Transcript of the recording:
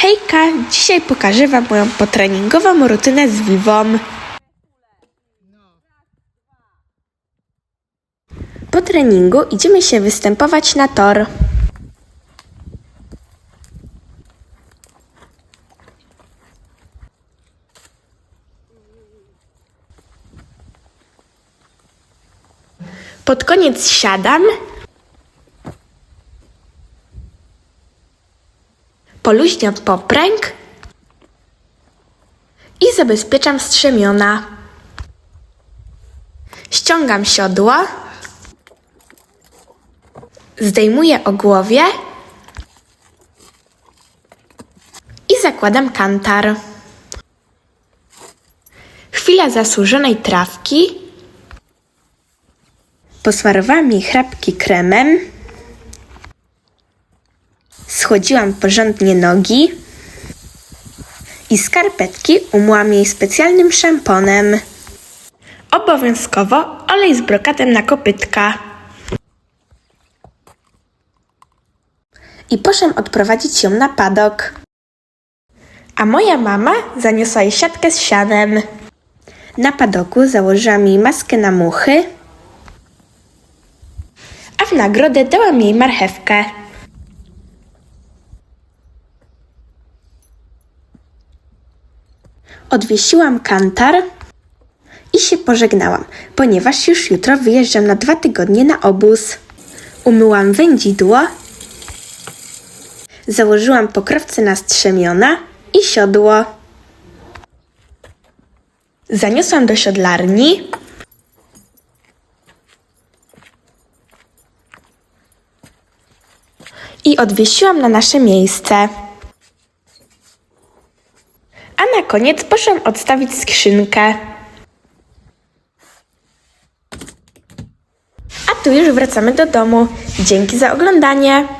Hejka, dzisiaj pokażę Wam moją potreningową rutynę z Vivą. Po treningu idziemy się występować na tor. Pod koniec siadam. Poluźniam popręg i zabezpieczam strzemiona. Ściągam siodło. Zdejmuję ogłowie i zakładam kantar. Chwila zasłużonej trawki. Posmarowałam jej chrapki kremem. Schodziłam porządnie nogi i skarpetki umyłam jej specjalnym szamponem. Obowiązkowo olej z brokatem na kopytka. I poszłam odprowadzić ją na padok. A moja mama zaniosła jej siatkę z sianem. Na padoku założyłam jej maskę na muchy, a w nagrodę dałam jej marchewkę. Odwiesiłam kantar i się pożegnałam, ponieważ już jutro wyjeżdżam na dwa tygodnie na obóz. Umyłam wędzidło, założyłam pokrowce na strzemiona i siodło. Zaniosłam do siodlarni. I odwiesiłam na nasze miejsce. Na koniec poszłam odstawić skrzynkę. A tu już wracamy do domu. Dzięki za oglądanie.